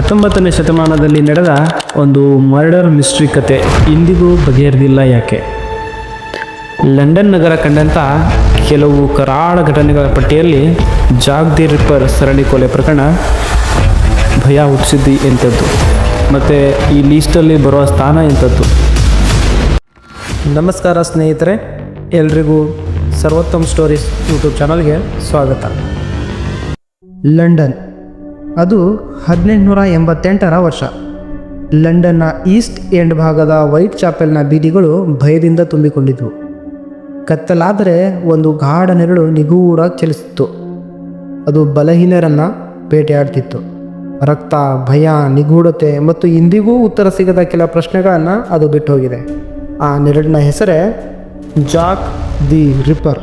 ಹತ್ತೊಂಬತ್ತನೇ ಶತಮಾನದಲ್ಲಿ ನಡೆದ ಒಂದು ಮರ್ಡರ್ ಮಿಸ್ಟ್ರಿ ಕತೆ. ಇಂದಿಗೂ ಬಗೆಹರಿದಿಲ್ಲ ಯಾಕೆ? ಲಂಡನ್ ನಗರ ಕಂಡಂಥ ಕೆಲವು ಕರಾಳ ಘಟನೆಗಳ ಪಟ್ಟಿಯಲ್ಲಿ ಜಾಗ್ ದಿ ರಿಪ್ಪರ್ ಸರಣಿ ಕೊಲೆ ಪ್ರಕರಣ ಭಯ ಹುಟ್ಟಿಸಿದ್ದಿ ಎಂಥದ್ದು. ಮತ್ತು ಈ ಲೀಸ್ಟಲ್ಲಿ ಬರುವ ಸ್ಥಾನ ಎಂಥದ್ದು? ನಮಸ್ಕಾರ ಸ್ನೇಹಿತರೆ, ಎಲ್ರಿಗೂ ಸರ್ವೋತ್ತಮ್ ಸ್ಟೋರೀಸ್ ಯೂಟ್ಯೂಬ್ ಚಾನಲ್ಗೆ ಸ್ವಾಗತ. ಲಂಡನ್. ಅದು ಹದಿನೆಂಟುನೂರ ಎಂಬತ್ತೆಂಟರ ವರ್ಷ. ಲಂಡನ್ನ ಈಸ್ಟ್ ಎಂಡ್ ಭಾಗದ ವೈಟ್ ಚಾಪೆಲ್ನ ಬೀದಿಗಳು ಭಯದಿಂದ ತುಂಬಿಕೊಂಡಿದ್ವು. ಕತ್ತಲಾದರೆ ಒಂದು ಗಾಢ ನೆರಳು ನಿಗೂಢ ಚಲಿಸಿತ್ತು ಅದು ಬಲಹೀನರನ್ನು ಬೇಟೆಯಾಡ್ತಿತ್ತು. ರಕ್ತ, ಭಯ, ನಿಗೂಢತೆ ಮತ್ತು ಇಂದಿಗೂ ಉತ್ತರ ಸಿಗದ ಕೆಲ ಪ್ರಶ್ನೆಗಳನ್ನು ಅದು ಬಿಟ್ಟು ಹೋಗಿದೆ ಆ ನೆರಳಿನ ಹೆಸರೇ ಜಾಕ್ ದಿ ರಿಪರ್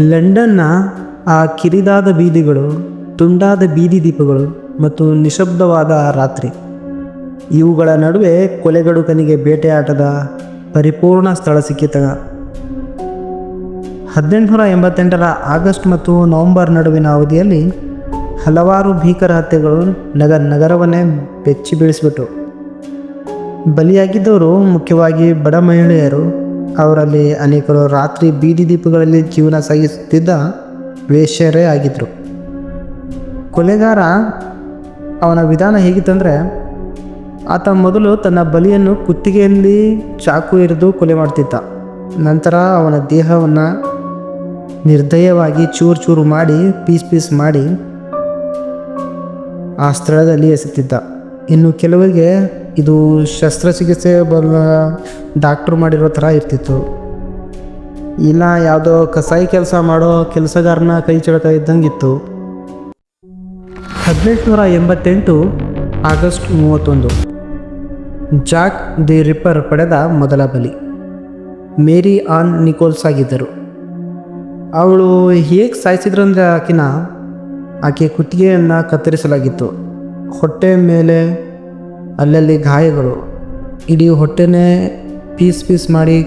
ಲಂಡನ್ನ ಆ ಕಿರಿದಾದ ಬೀದಿಗಳು ತುಂಡಾದ ಬೀದಿ ದೀಪಗಳು ಮತ್ತು ನಿಶಬ್ದವಾದ ರಾತ್ರಿ. ಇವುಗಳ ನಡುವೆ ಕೊಲೆಗಡುಕನಿಗೆ ಬೇಟೆಯಾಟದ ಪರಿಪೂರ್ಣ ಸ್ಥಳ ಸಿಕ್ಕಿತ ಹದಿನೆಂಟುನೂರ ಎಂಬತ್ತೆಂಟರ ಆಗಸ್ಟ್ ಮತ್ತು ನವೆಂಬರ್ ನಡುವಿನ ಅವಧಿಯಲ್ಲಿ ಹಲವಾರು ಭೀಕರ ಹತ್ಯೆಗಳು ನಗ ನಗರವನ್ನೇ ಬೆಚ್ಚಿ ಬೀಳಿಸಿಬಿಟ್ಟು. ಬಲಿಯಾಗಿದ್ದವರು ಮುಖ್ಯವಾಗಿ ಬಡ ಮಹಿಳೆಯರು, ಅವರಲ್ಲಿ ಅನೇಕರು ರಾತ್ರಿ ಬೀದಿ ದೀಪಗಳಲ್ಲಿ ಜೀವನ ಸಾಗಿಸುತ್ತಿದ್ದ ವೇಶ್ಯರೇ ಆಗಿದ್ದರು ಕೊಲೆಗಾರ ಅವನ ವಿಧಾನ ಹೇಗಿತ್ತಂದರೆ, ಆತ ಮೊದಲು ತನ್ನ ಬಲಿಯನ್ನು ಕುತ್ತಿಗೆಯಲ್ಲಿ ಚಾಕು ಇರಿದು ಕೊಲೆ ಮಾಡ್ತಿದ್ದ. ನಂತರ ಅವನ ದೇಹವನ್ನು ನಿರ್ದಯವಾಗಿ ಚೂರು ಚೂರು ಮಾಡಿ, ಪೀಸ್ ಪೀಸ್ ಮಾಡಿ ಆ ಸ್ಥಳದಲ್ಲಿ ಎಸೆತಿದ್ದ. ಇನ್ನು ಕೆಲವರಿಗೆ ಇದು ಶಸ್ತ್ರಚಿಕಿತ್ಸೆ ಬಲ್ಲ ಡಾಕ್ಟ್ರು ಮಾಡಿರೋ ಥರ ಇರ್ತಿತ್ತು. ಇಲ್ಲ, ಯಾವುದೋ ಕಸಾಯಿ ಕೆಲಸ ಮಾಡೋ ಕೆಲಸಗಾರನ ಕೈ ಚಳಕ ಇದ್ದಂಗೆ ಇತ್ತು ಹದಿನೆಂಟುನೂರ ಎಂಬತ್ತೆಂಟು ಆಗಸ್ಟ್ ಮೂವತ್ತೊಂದು. ಜಾಕ್ ದಿ ರಿಪ್ಪರ್ ಪಡೆದ ಮೊದಲ ಬಲಿ. ಮೇರಿ ಆನ್ ನಿಕೋಲ್ಸ್ ಆಗಿದ್ದರು. ಅವಳು ಹೇಗೆ ಸಾಯಿಸಿದ್ರಂದ್ರೆ ಆಕಿನ, ಆಕೆ ಕುತ್ತಿಗೆಯನ್ನು ಕತ್ತರಿಸಲಾಗಿತ್ತು. ಹೊಟ್ಟೆ ಮೇಲೆ ಅಲ್ಲಲ್ಲಿ ಗಾಯಗಳು. ಇಡೀ ಹೊಟ್ಟೆನೇ ಪೀಸ್ ಪೀಸ್ ಮಾಡಿ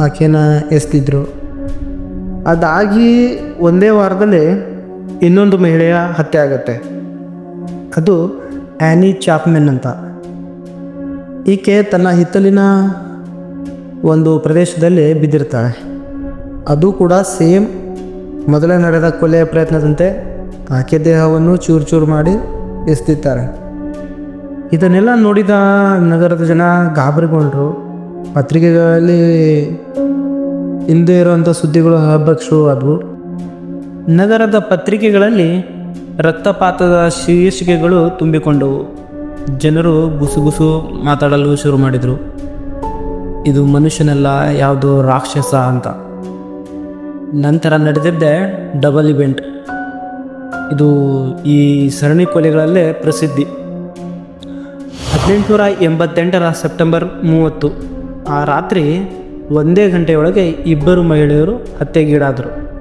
ಆಕೆನ ಎಸ್ತಿದ್ರು. ಅದಾಗಿ ಒಂದೇ ವಾರದಲ್ಲಿ ಇನ್ನೊಂದು ಮಹಿಳೆಯ ಹತ್ಯೆ ಆಗುತ್ತೆ. ಅದು ಆ್ಯನಿ ಚಾಪ್ಮೆನ್ ಅಂತ. ಈಕೆ ತನ್ನ ಹಿತ್ತಲಿನ ಒಂದು ಪ್ರದೇಶದಲ್ಲಿ ಬಿದ್ದಿರ್ತಾಳೆ. ಅದು ಕೂಡ ಸೇಮ್ ಮೊದಲೇ ನಡೆದ ಕೊಲೆಯ ಪ್ರಯತ್ನದಂತೆ ಆಕೆ ದೇಹವನ್ನು ಚೂರು ಚೂರು ಮಾಡಿ ಎಸ್ತಿದ್ದಾರೆ ಇದನ್ನೆಲ್ಲ ನೋಡಿದ ನಗರದ ಜನ ಗಾಬರಿಗೊಂಡರು. ಪತ್ರಿಕೆಗಳಲ್ಲಿ ಹಿಂದೆ ಇರುವಂಥ ಸುದ್ದಿಗಳು ಹಬ್ಬಕ್ಕೆ ಶುರು ಆದವು. ನಗರದ ಪತ್ರಿಕೆಗಳಲ್ಲಿ ರಕ್ತಪಾತದ ಶೀರ್ಷಿಕೆಗಳು ತುಂಬಿಕೊಂಡವು. ಜನರು ಗುಸುಗುಸು ಮಾತಾಡಲು ಶುರು ಮಾಡಿದರು. ಇದು ಮನುಷ್ಯನೆಲ್ಲ, ಯಾವುದು ರಾಕ್ಷಸ ಅಂತ. ನಂತರ ನಡೆದಿದ್ದೆ ಡಬಲ್ ಇವೆಂಟ್. ಇದು ಈ ಸರಣಿ ಕೊಲೆಗಳಲ್ಲೇ ಪ್ರಸಿದ್ಧಿ. ಹದಿನೆಂಟುನೂರ ಎಂಬತ್ತೆಂಟರ ಸೆಪ್ಟೆಂಬರ್ ಮೂವತ್ತು, ಆ ರಾತ್ರಿ ಒಂದೇ ಗಂಟೆಯೊಳಗೆ ಇಬ್ಬರು ಮಹಿಳೆಯರು ಹತ್ಯೆಗೀಡಾದರು.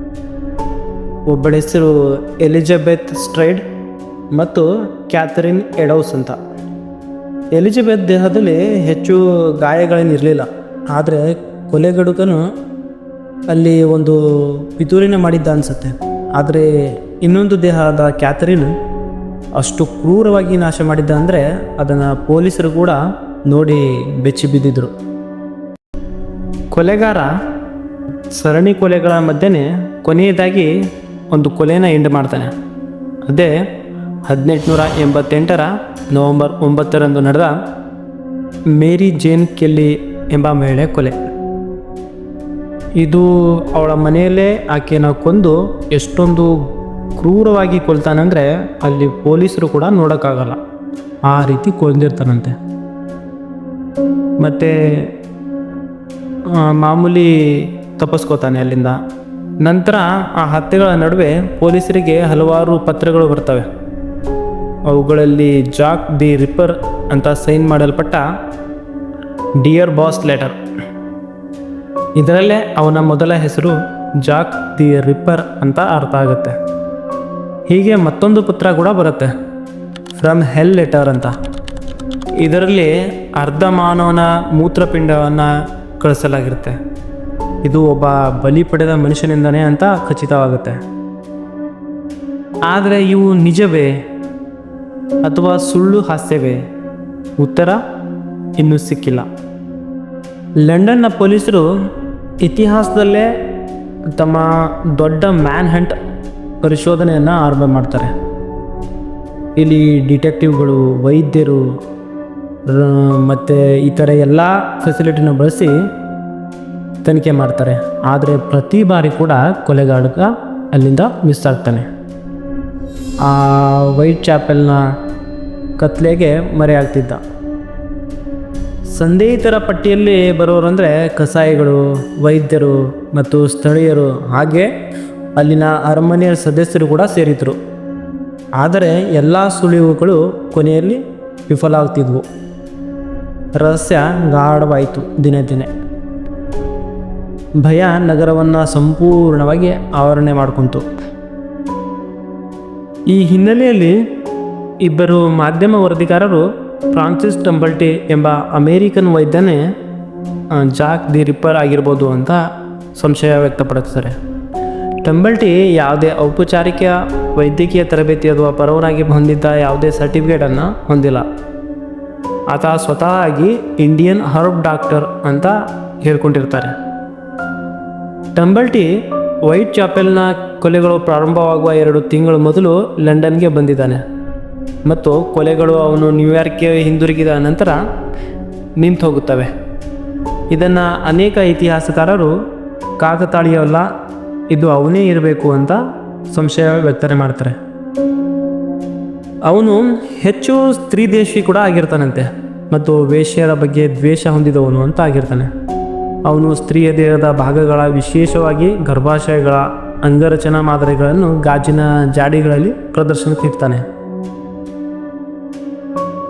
ಒಬ್ಬಳ ಹೆಸರು ಎಲಿಜಬೆತ್ ಸ್ಟ್ರೈಡ್ ಮತ್ತು ಕ್ಯಾಥರಿನ್ ಎಡೌಸ್ ಅಂತ. ಎಲಿಜಬೆತ್ ದೇಹದಲ್ಲಿ ಹೆಚ್ಚು ಗಾಯಗಳೇನಿರಲಿಲ್ಲ. ಆದರೆ ಕೊಲೆಗಡುಕನು ಅಲ್ಲಿ ಒಂದು ಪಿತೂರಿನ ಮಾಡಿದ್ದ ಅನಿಸುತ್ತೆ. ಆದರೆ ಇನ್ನೊಂದು ದೇಹದ ಕ್ಯಾಥರಿನ್ ಅಷ್ಟು ಕ್ರೂರವಾಗಿ ನಾಶ ಮಾಡಿದ್ದ ಅಂದರೆ ಅದನ್ನು ಪೊಲೀಸರು ಕೂಡ ನೋಡಿ ಬೆಚ್ಚಿ ಬಿದ್ದಿದ್ರು. ಕೊಲೆಗಾರ ಸರಣಿ ಕೊಲೆಗಳ ಮಧ್ಯೆ ಕೊನೆಯದಾಗಿ ಒಂದು ಕೊಲೆನ ಎಂಡ್ ಮಾಡ್ತಾನೆ. ಅದೇ ಹದಿನೆಂಟುನೂರ ಎಂಬತ್ತೆಂಟರ ನವೆಂಬರ್ ಒಂಬತ್ತರಂದು ನಡೆದ ಮೇರಿ ಜೇನ್ ಕೆಲ್ಲಿ ಎಂಬ ಮಹಿಳೆ ಕೊಲೆ. ಇದು ಅವಳ ಮನೆಯಲ್ಲೇ ಆಕೆನ ಕೊಂದು ಎಷ್ಟೊಂದು ಕ್ರೂರವಾಗಿ ಕೊಲ್ತಾನಂದರೆ ಅಲ್ಲಿ ಪೊಲೀಸರು ಕೂಡ ನೋಡೋಕ್ಕಾಗಲ್ಲ. ಆ ರೀತಿ ಕೊಂದಿರ್ತಾನಂತೆ. ಮತ್ತು ಮಾಮೂಲಿ ತಪ್ಪಿಸ್ಕೋತಾನೆ ಅಲ್ಲಿಂದ. ನಂತರ ಆ ಹತ್ಯೆಗಳ ನಡುವೆ ಪೊಲೀಸರಿಗೆ ಹಲವಾರು ಪತ್ರಗಳು ಬರ್ತವೆ. ಅವುಗಳಲ್ಲಿ ಜಾಕ್ ದಿ ರಿಪ್ಪರ್ ಅಂತ ಸೈನ್ ಮಾಡಲ್ಪಟ್ಟ ಡಿಯರ್ ಬಾಸ್ ಲೆಟರ್. ಇದರಲ್ಲೇ ಅವನ ಮೊದಲ ಹೆಸರು ಜಾಕ್ ದಿ ರಿಪ್ಪರ್ ಅಂತ ಅರ್ಥ ಆಗುತ್ತೆ. ಹೀಗೆ ಮತ್ತೊಂದು ಪತ್ರ ಕೂಡ ಬರುತ್ತೆ, ಫ್ರಮ್ ಹೆಲ್ ಲೆಟರ್ ಅಂತ. ಇದರಲ್ಲಿ ಅರ್ಧ ಮಾನವನ ಮೂತ್ರಪಿಂಡವನ್ನು ಕಳಿಸಲಾಗಿರುತ್ತೆ. ಇದು ಒಬ್ಬ ಬಲಿ ಪಡೆದ ಮನುಷ್ಯನಿಂದನೇ ಅಂತ ಖಚಿತವಾಗುತ್ತೆ. ಆದರೆ ಇವು ನಿಜವೇ ಅಥವಾ ಸುಳ್ಳು ಹಾಸ್ಯವೇ? ಉತ್ತರ ಇನ್ನೂ ಸಿಕ್ಕಿಲ್ಲ. ಲಂಡನ್ನ ಪೊಲೀಸರು ಇತಿಹಾಸದಲ್ಲೇ ತಮ್ಮ ದೊಡ್ಡ ಮ್ಯಾನ್ ಹಂಟ್ ಪರಿಶೋಧನೆಯನ್ನು ಆರಂಭ ಮಾಡ್ತಾರೆ. ಇಲ್ಲಿ ಡಿಟೆಕ್ಟಿವ್ಗಳು, ವೈದ್ಯರು ಮತ್ತು ಈ ಥರ ಎಲ್ಲ ಫೆಸಿಲಿಟಿನ ಬಳಸಿ ತನಿಖೆ ಮಾಡ್ತಾರೆ. ಆದರೆ ಪ್ರತಿ ಬಾರಿ ಕೂಡ ಕೊಲೆಗಾರಕ ಅಲ್ಲಿಂದ ಮಿಸ್ ಆಗ್ತಾನೆ. ಆ ವೈಟ್ ಚಾಪೆಲ್ನ ಕತ್ಲೆಗೆ ಮರೆಯಾಗ್ತಿದ್ದ ಸಂದೇಹಿತರ ಪಟ್ಟಿಯಲ್ಲಿ ಬರೋರು ಅಂದರೆ ಕಸಾಯಿಗಳು, ವೈದ್ಯರು ಮತ್ತು ಸ್ಥಳೀಯರು. ಹಾಗೆ ಅಲ್ಲಿನ ಅರಮನೆಯ ಸದಸ್ಯರು ಕೂಡ ಸೇರಿದ್ರು. ಆದರೆ ಎಲ್ಲ ಸುಳಿವುಗಳು ಕೊನೆಯಲ್ಲಿ ವಿಫಲ ಆಗ್ತಿದ್ವು. ರಹಸ್ಯ ಗಾಢವಾಯಿತು ದಿನೇ ದಿನೇ. ಭಯ ನಗರವನ್ನು ಸಂಪೂರ್ಣವಾಗಿ ಆವರಣೆ ಮಾಡಿಕೊಂತು. ಈ ಹಿನ್ನೆಲೆಯಲ್ಲಿ ಇಬ್ಬರು ಮಾಧ್ಯಮ ವರದಿಗಾರರು ಫ್ರಾನ್ಸಿಸ್ ಟಂಬಲ್ಟಿ ಎಂಬ ಅಮೇರಿಕನ್ ವೈದ್ಯನೇ ಜಾಕ್ ದಿ ರಿಪ್ಪರ್ ಆಗಿರ್ಬೋದು ಅಂತ ಸಂಶಯ ವ್ಯಕ್ತಪಡಿಸ್ತಾರೆ ಟಂಬಲ್ಟಿ ಯಾವುದೇ ಔಪಚಾರಿಕ ವೈದ್ಯಕೀಯ ತರಬೇತಿ ಅಥವಾ ಪರವನಾಗಿ ಹೊಂದಿದ್ದ ಯಾವುದೇ ಸರ್ಟಿಫಿಕೇಟನ್ನು ಹೊಂದಿಲ್ಲ. ಆತ ಸ್ವತಃ ಆಗಿ ಇಂಡಿಯನ್ ಹರ್ಬ್ ಡಾಕ್ಟರ್ ಅಂತ ಹೇಳ್ಕೊಂಡಿರ್ತಾರೆ. ಟಂಬಲ್ಟಿ ವೈಟ್ ಚಾಪೆಲ್ನ ಕೊಲೆಗಳು ಪ್ರಾರಂಭವಾಗುವ ಎರಡು ತಿಂಗಳು ಮೊದಲು ಲಂಡನ್ಗೆ ಬಂದಿದ್ದಾನೆ. ಮತ್ತು ಕೊಲೆಗಳು ಅವನು ನ್ಯೂಯಾರ್ಕ್ಗೆ ಹಿಂದಿರುಗಿದ ನಂತರ ನಿಂತು ಹೋಗುತ್ತವೆ ಇದನ್ನು ಅನೇಕ ಇತಿಹಾಸಕಾರರು ಕಾಕತಾಳೀಯವಲ್ಲ, ಇದು ಅವನೇ ಇರಬೇಕು ಅಂತ ಸಂಶಯ ವ್ಯಕ್ತನೆ ಮಾಡ್ತಾರೆ. ಅವನು ಹೆಚ್ಚು ಸ್ತ್ರೀ ದೇಶಿ ಕೂಡ ಆಗಿರ್ತಾನಂತೆ, ಮತ್ತು ವೇಶ್ಯರ ಬಗ್ಗೆ ದ್ವೇಷ ಹೊಂದಿದವನು ಅಂತ ಆಗಿರ್ತಾನೆ. ಅವನು ಸ್ತ್ರೀಯ ದೇಹದ ಭಾಗಗಳ ವಿಶೇಷವಾಗಿ ಗರ್ಭಾಶಯಗಳ ಅಂಗರಚನಾ ಮಾದರಿಗಳನ್ನು ಗಾಜಿನ ಜಾಡಿಗಳಲ್ಲಿ ಪ್ರದರ್ಶನಕ್ಕೆ ಇಡ್ತಾನೆ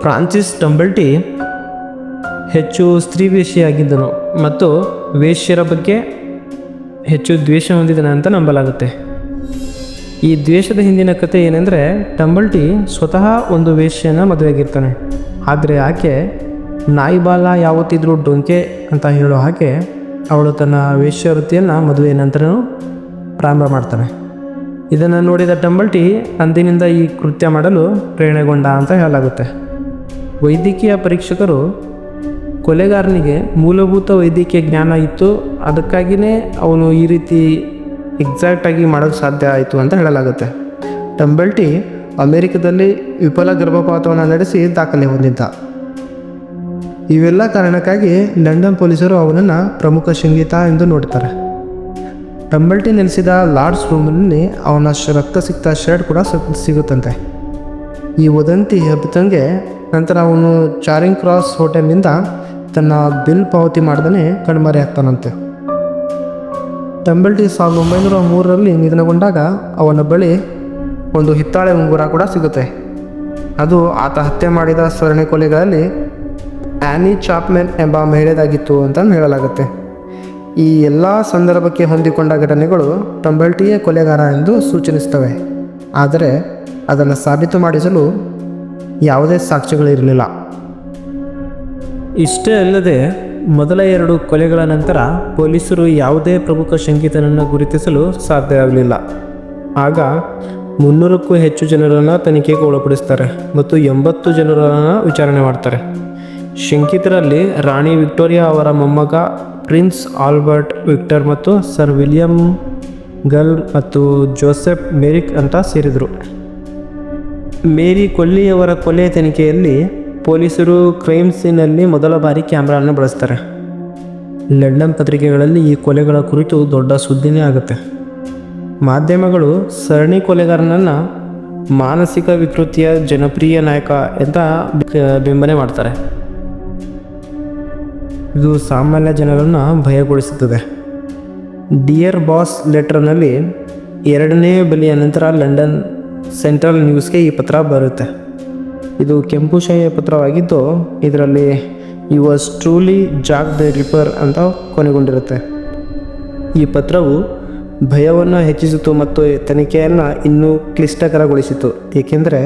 ಫ್ರಾನ್ಸಿಸ್ ಟಂಬಲ್ಟಿ ಹೆಚ್ಚು ಸ್ತ್ರೀ ವೇಷಿಯಾಗಿದ್ದನು ಮತ್ತು ವೇಶ್ಯರ ಬಗ್ಗೆ ಹೆಚ್ಚು ದ್ವೇಷ ಹೊಂದಿದ್ದಾನೆ ಅಂತ ನಂಬಲಾಗುತ್ತೆ. ಈ ದ್ವೇಷದ ಹಿಂದಿನ ಕತೆ ಏನೆಂದರೆ ಟಂಬಲ್ಟಿ ಸ್ವತಃ ಒಂದು ವೇಶ್ಯನ ಮದುವೆಯಾಗಿರ್ತಾನೆ. ಆದರೆ ಆಕೆ ನಾಯಿಬಾಲ ಯಾವತ್ತಿದ್ರೂ ಡೊಂಕೆ ಅಂತ ಹೇಳೋ ಹಾಗೆ ಅವಳು ತನ್ನ ವೇಶ್ಯವೃತ್ತಿಯನ್ನು ಮದುವೆ ನಂತರನೂ ಪ್ರಾರಂಭ ಮಾಡ್ತಾನೆ. ಇದನ್ನು ನೋಡಿದ ಟಂಬಲ್ಟಿ ಅಂದಿನಿಂದ ಈ ಕೃತ್ಯ ಮಾಡಲು ಪ್ರೇರಣೆಗೊಂಡ ಅಂತ ಹೇಳಲಾಗುತ್ತೆ. ವೈದ್ಯಕೀಯ ಪರೀಕ್ಷಕರು ಕೊಲೆಗಾರನಿಗೆ ಮೂಲಭೂತ ವೈದ್ಯಕೀಯ ಜ್ಞಾನ ಇತ್ತು ಅದಕ್ಕಾಗಿಯೇ ಅವನು ಈ ರೀತಿ ಎಕ್ಸಾಕ್ಟಾಗಿ ಮಾಡೋಕ್ಕೆ ಸಾಧ್ಯ ಆಯಿತು ಅಂತ ಹೇಳಲಾಗುತ್ತೆ. ಟಂಬಲ್ಟಿ ಅಮೆರಿಕದಲ್ಲಿ ವಿಫಲ ಗರ್ಭಪಾತವನ್ನು ನಡೆಸಿ ದಾಖಲೆ ಹೊಂದಿದ್ದ. ಇವೆಲ್ಲ ಕಾರಣಕ್ಕಾಗಿ ಲಂಡನ್ ಪೊಲೀಸರು ಅವನನ್ನು ಪ್ರಮುಖ ಸಂಗೀತ ಎಂದು ನೋಡ್ತಾರೆ. ಟಂಬಲ್ಟಿ ನೆಲೆಸಿದ ಲಾರ್ಡ್ಸ್ ರೂಮ್ನಲ್ಲಿ ಅವನ ರಕ್ತ ಸಿಕ್ತ ಶರ್ಟ್ ಕೂಡ ಸಿಗುತ್ತಂತೆ. ಈ ವದಂತಿ ಹಬ್ಬಿದಂಗೆ ನಂತರ ಅವನು ಚಾರಿಂಗ್ ಕ್ರಾಸ್ ಹೋಟೆಲ್ನಿಂದ ತನ್ನ ಬಿಲ್ ಪಾವತಿ ಮಾಡ್ದೇ ಕಣ್ಮರೆ ಆಗ್ತಾನಂತೆ ಟಂಬಲ್ಟಿ ಸಾವಿರದ ಒಂಬೈನೂರ ಮೂರರಲ್ಲಿ ನಿಧನಗೊಂಡಾಗ ಅವನ ಬಳಿ ಒಂದು ಹಿತ್ತಾಳೆ ಉಂಗುರ ಕೂಡ ಸಿಗುತ್ತೆ. ಅದು ಆತ ಹತ್ಯೆ ಮಾಡಿದ ಸರಣಿ ಕೊಲೆಗಳಲ್ಲಿ ಆ್ಯನಿ ಚಾಪ್ಮೆನ್ ಎಂಬ ಮಹಿಳೆದಾಗಿತ್ತು ಅಂತ ಹೇಳಲಾಗುತ್ತೆ. ಈ ಎಲ್ಲ ಸಂದರ್ಭಕ್ಕೆ ಹೊಂದಿಕೊಂಡ ಘಟನೆಗಳು ತಂಬಳ್ಟಿಯ ಕೊಲೆಗಾರ ಎಂದು ಸೂಚನಿಸ್ತವೆ ಆದರೆ ಅದನ್ನು ಸಾಬೀತು ಮಾಡಿಸಲು ಯಾವುದೇ ಸಾಕ್ಷ್ಯಗಳಿರಲಿಲ್ಲ ಇಷ್ಟೇ ಅಲ್ಲದೆ ಮೊದಲ ಎರಡು ಕೊಲೆಗಳ ನಂತರ ಪೊಲೀಸರು ಯಾವುದೇ ಪ್ರಮುಖ ಶಂಕಿತನನ್ನು ಗುರುತಿಸಲು ಸಾಧ್ಯವಾಗಲಿಲ್ಲ ಆಗ ಮುನ್ನೂರಕ್ಕೂ ಹೆಚ್ಚು ಜನರನ್ನು ತನಿಖೆಗೆ ಒಳಪಡಿಸ್ತಾರೆ ಮತ್ತು ಎಂಬತ್ತು ಜನರನ್ನು ವಿಚಾರಣೆ ಮಾಡ್ತಾರೆ. ಶಂಕಿತರಲ್ಲಿ ರಾಣಿ ವಿಕ್ಟೋರಿಯಾ ಅವರ ಮೊಮ್ಮಗ ಪ್ರಿನ್ಸ್ ಆಲ್ಬರ್ಟ್ ವಿಕ್ಟರ್ ಮತ್ತು ಸರ್ ವಿಲಿಯಂ ಗಲ್ ಮತ್ತು ಜೋಸೆಫ್ ಮೇರಿಕ್ ಅಂತ ಸೇರಿದರು. ಮೇರಿ ಕೊಲ್ಲಿಯವರ ಕೊಲೆ ತನಿಖೆಯಲ್ಲಿ ಪೊಲೀಸರು ಕ್ರೈಮ್ ಸೀನಲ್ಲಿ ಮೊದಲ ಬಾರಿ ಕ್ಯಾಮ್ರಾವನ್ನು ಬಳಸ್ತಾರೆ. ಲಂಡನ್ ಪತ್ರಿಕೆಗಳಲ್ಲಿ ಈ ಕೊಲೆಗಳ ಕುರಿತು ದೊಡ್ಡ ಸುದ್ದಿನೇ ಆಗುತ್ತೆ. ಮಾಧ್ಯಮಗಳು ಸರಣಿ ಕೊಲೆಗಾರನನ್ನು ಮಾನಸಿಕ ವಿಕೃತಿಯ ಜನಪ್ರಿಯ ನಾಯಕ ಅಂತ ಬಿಂಬನೆ ಮಾಡ್ತಾರೆ. ಇದು ಸಾಮಾನ್ಯ ಜನರನ್ನು ಭಯಗೊಳಿಸುತ್ತದೆ. ಡಿಯರ್ ಬಾಸ್ ಲೆಟರ್ನಲ್ಲಿ ಎರಡನೇ ಬಲಿಯ ನಂತರ ಲಂಡನ್ ಸೆಂಟ್ರಲ್ ನ್ಯೂಸ್ಗೆ ಈ ಪತ್ರ ಬರುತ್ತೆ. ಇದು ಕೆಂಪು ಶಾಹಿಯ ಪತ್ರವಾಗಿದ್ದು, ಇದರಲ್ಲಿ you was truly Jack the Ripper ಅಂತ ಕೊನೆಗೊಂಡಿರುತ್ತೆ. ಈ ಪತ್ರವು ಭಯವನ್ನು ಹೆಚ್ಚಿಸಿತು ಮತ್ತು ತನಿಖೆಯನ್ನು ಇನ್ನೂ ಕ್ಲಿಷ್ಟಕರಗೊಳಿಸಿತು. ಏಕೆಂದರೆ,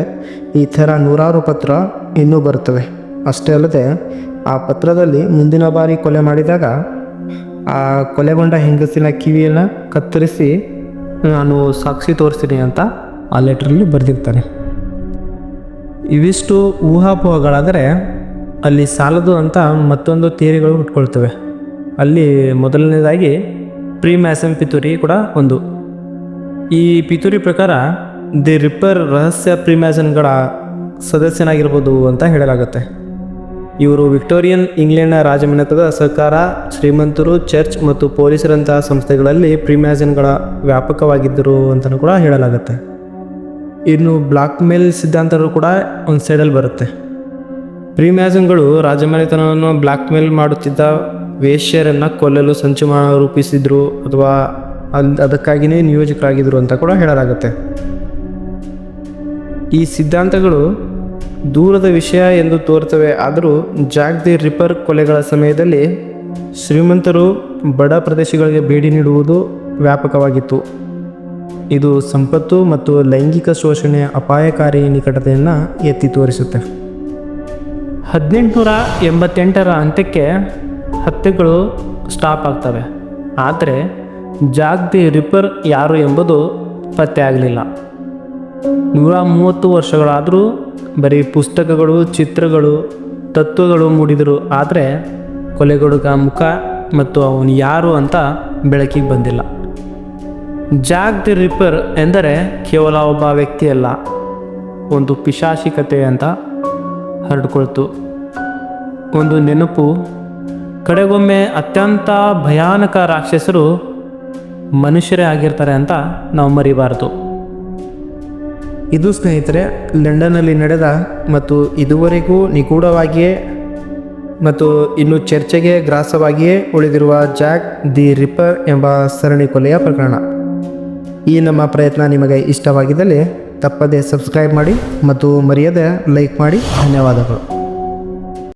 ಈ ಥರ ನೂರಾರು ಪತ್ರ ಇನ್ನೂ ಬರುತ್ತವೆ. ಅಷ್ಟೇ ಅಲ್ಲದೆ ಆ ಪತ್ರದಲ್ಲಿ ಮುಂದಿನ ಬಾರಿ ಕೊಲೆ ಮಾಡಿದಾಗ ಆ ಕೊಲೆಗೊಂಡ ಹೆಂಗಸಿನ ಕಿವಿಯನ್ನು ಕತ್ತರಿಸಿ ನಾನು ಸಾಕ್ಷಿ ತೋರಿಸ್ತೀನಿ ಅಂತ ಆ ಲೆಟ್ರಲ್ಲಿ ಬರೆದಿರ್ತಾನೆ ಇವಿಷ್ಟು ಊಹಾಪೋಹಗಳಾದರೆ ಅಲ್ಲಿ ಸಾಲದು ಅಂತ ಮತ್ತೊಂದು ಥಿಯರಿಗಳು ಉಟ್ಕೊಳ್ತವೆ. ಅಲ್ಲಿ ಮೊದಲನೇದಾಗಿ ಪ್ರೀ ಮ್ಯಾಸಮ್ ಪಿತೂರಿ ಕೂಡ ಒಂದು. ಈ ಪಿತೂರಿ ಪ್ರಕಾರ ದಿ ರಿಪ್ಪರ್ ರಹಸ್ಯ ಪ್ರೀಮ್ಯಾಸನ್ಗಳ ಸದಸ್ಯನಾಗಿರ್ಬೋದು ಅಂತ ಹೇಳಲಾಗುತ್ತೆ. ಇವರು ವಿಕ್ಟೋರಿಯನ್ ಇಂಗ್ಲೆಂಡ್ನ ರಾಜಮನೆತದ ಸರ್ಕಾರ ಶ್ರೀಮಂತರು, ಚರ್ಚ್ ಮತ್ತು ಪೊಲೀಸರಂತಹ ಸಂಸ್ಥೆಗಳಲ್ಲಿ ಪ್ರಿಮ್ಯಾಸನ್ಗಳ ವ್ಯಾಪಕವಾಗಿದ್ದರು ಅಂತಲೂ ಕೂಡ ಹೇಳಲಾಗುತ್ತೆ. ಇನ್ನು ಬ್ಲಾಕ್ ಮೇಲ್ ಸಿದ್ಧಾಂತಗಳು ಕೂಡ ಒಂದು ಸೈಡಲ್ಲಿ ಬರುತ್ತೆ. ಪ್ರಿಮ್ಯಾಸನ್ಗಳು ರಾಜಮನೆತನವನ್ನು ಬ್ಲಾಕ್ ಮೇಲ್ ಮಾಡುತ್ತಿದ್ದ ವೇಶ್ಯರನ್ನು ಕೊಲ್ಲಲು ಸಂಚು ರೂಪಿಸಿದ್ರು ಅಥವಾ ಅಲ್ಲಿ ಅದಕ್ಕಾಗಿಯೇ ನಿಯೋಜಕರಾಗಿದ್ದರು ಅಂತ ಕೂಡ ಹೇಳಲಾಗುತ್ತೆ. ಈ ಸಿದ್ಧಾಂತಗಳು ದೂರದ ವಿಷಯ ಎಂದು ತೋರ್ತವೆ. ಆದರೂ ಜಾಕ್ ದಿ ರಿಪರ್ ಕೊಲೆಗಳ ಸಮಯದಲ್ಲಿ ಶ್ರೀಮಂತರು ಬಡ ಪ್ರದೇಶಗಳಿಗೆ ಭೇಟಿ ನೀಡುವುದು ವ್ಯಾಪಕವಾಗಿತ್ತು. ಇದು ಸಂಪತ್ತು ಮತ್ತು ಲೈಂಗಿಕ ಶೋಷಣೆಯ ಅಪಾಯಕಾರಿ ನಿಕಟತೆಯನ್ನು ಎತ್ತಿ ತೋರಿಸುತ್ತೆ. ಹದಿನೆಂಟುನೂರ ಎಂಬತ್ತೆಂಟರ ಅಂತ್ಯಕ್ಕೆ ಹತ್ಯೆಗಳು ಸ್ಟಾಪ್ ಆಗ್ತವೆ. ಆದರೆ ಜಾಗ್ದಿ ರಿಪರ್ ಯಾರು ಎಂಬುದು ಪತ್ತೆ ಆಗಲಿಲ್ಲ. ನೂರ ಮೂವತ್ತು ವರ್ಷಗಳಾದರೂ ಬರೀ ಪುಸ್ತಕಗಳು, ಚಿತ್ರಗಳು, ತತ್ವಗಳು ಮೂಡಿದರು. ಆದರೆ ಕೊಲೆಗೊಡುಗ ಮುಖ ಮತ್ತು ಅವನು ಯಾರು ಅಂತ ಬೆಳಕಿಗೆ ಬಂದಿಲ್ಲ. ಜಾಗ್ ದಿ ರಿಪರ್ ಎಂದರೆ ಕೇವಲ ಒಬ್ಬ ವ್ಯಕ್ತಿಯಲ್ಲ, ಒಂದು ಪಿಶಾಶಿಕತೆ ಅಂತ ಹರಡ್ಕೊಳ್ತು. ಒಂದು ನೆನಪು, ಕಡೆಗೊಮ್ಮೆ ಅತ್ಯಂತ ಭಯಾನಕ ರಾಕ್ಷಸರು ಮನುಷ್ಯರೇ ಆಗಿರ್ತಾರೆ ಅಂತ ನಾವು ಮರಿಬಾರ್ದು. ಇದು ಸ್ನೇಹಿತರೆ, ಲಂಡನ್ನಲ್ಲಿ ನಡೆದ ಮತ್ತು ಇದುವರೆಗೂ ನಿಗೂಢವಾಗಿಯೇ ಮತ್ತು ಇನ್ನು ಚರ್ಚೆಗೆ ಗ್ರಾಸವಾಗಿಯೇ ಉಳಿದಿರುವ ಜಾಕ್ ದಿ ರಿಪರ್ ಎಂಬ ಸರಣಿ ಕೊಲೆಯ ಪ್ರಕರಣ. ಈ ನಮ್ಮ ಪ್ರಯತ್ನ ನಿಮಗೆ ಇಷ್ಟವಾಗಿದ್ದಲ್ಲಿ ತಪ್ಪದೇ ಸಬ್ಸ್ಕ್ರೈಬ್ ಮಾಡಿ ಮತ್ತು ಮರೆಯದೆ ಲೈಕ್ ಮಾಡಿ. ಧನ್ಯವಾದಗಳು.